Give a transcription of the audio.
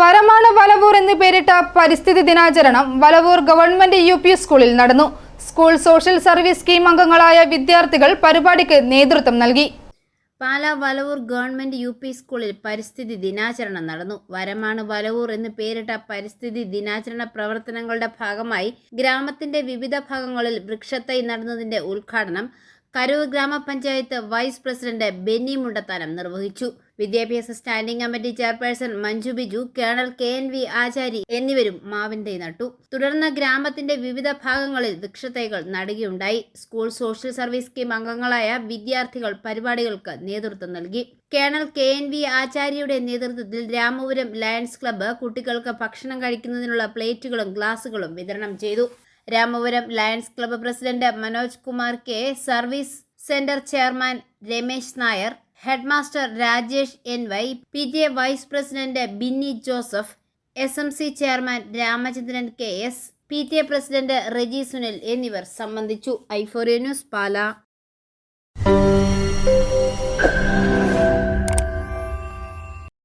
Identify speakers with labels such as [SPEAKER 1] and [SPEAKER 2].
[SPEAKER 1] വരമാണ് വലവൂർ എന്ന് പേരിട്ട പരിസ്ഥിതി ദിനാചരണം വലവൂർ ഗവൺമെന്റ് യു പി സ്കൂളിൽ നടന്നു. സ്കൂൾ സോഷ്യൽ സർവീസ് സ്കീം അംഗങ്ങളായ വിദ്യാർത്ഥികൾ പരിപാടിക്ക് നേതൃത്വം നൽകി.
[SPEAKER 2] Pala Valavoor government U P സ്കൂളിൽ പരിസ്ഥിതി ദിനാചരണം നടന്നു. വരമാണ് വലവൂർ എന്ന് പേരിട്ട പരിസ്ഥിതി ദിനാചരണ പ്രവർത്തനങ്ങളുടെ ഭാഗമായി ഗ്രാമത്തിന്റെ വിവിധ ഭാഗങ്ങളിൽ വൃക്ഷത്തൈ നടുന്നതിന്റെ ഉദ്ഘാടനം കരൂർ ഗ്രാമപഞ്ചായത്ത് വൈസ് പ്രസിഡന്റ് ബെന്നി മുണ്ടത്താനം നിർവഹിച്ചു. വിദ്യാഭ്യാസ standing committee chairperson Manju Biju colonel K N V Achari എന്നിവരും മാവിൻ തൈ നട്ടു. തുടർന്ന് ഗ്രാമത്തിന്റെ വിവിധ ഭാഗങ്ങളിൽ വൃക്ഷത്തൈകൾ നടുകയുണ്ടായി. സ്കൂൾ സോഷ്യൽ സർവീസ് സ്കീം അംഗങ്ങളായ വിദ്യാർത്ഥികൾ പരിപാടികൾക്ക് നേതൃത്വം നൽകി. കേണൽ കെ എൻ വി ആചാര്യയുടെ നേതൃത്വത്തിൽ രാമപുരം ലയൺസ് ക്ലബ്ബ് കുട്ടികൾക്ക് ഭക്ഷണം കഴിക്കുന്നതിനുള്ള പ്ലേറ്റുകളും ഗ്ലാസുകളും വിതരണം ചെയ്തു. Ramapuram lions club president Manoj Kumar K service centre chairman Ramesh Nair headmaster Rajesh N Y P J vice president Binny Joseph S M C chairman Ramachandran K S P T A president Reji Sunil എന്നിവർ സംബന്ധിച്ചു. ഐഫോറിയ news പാല.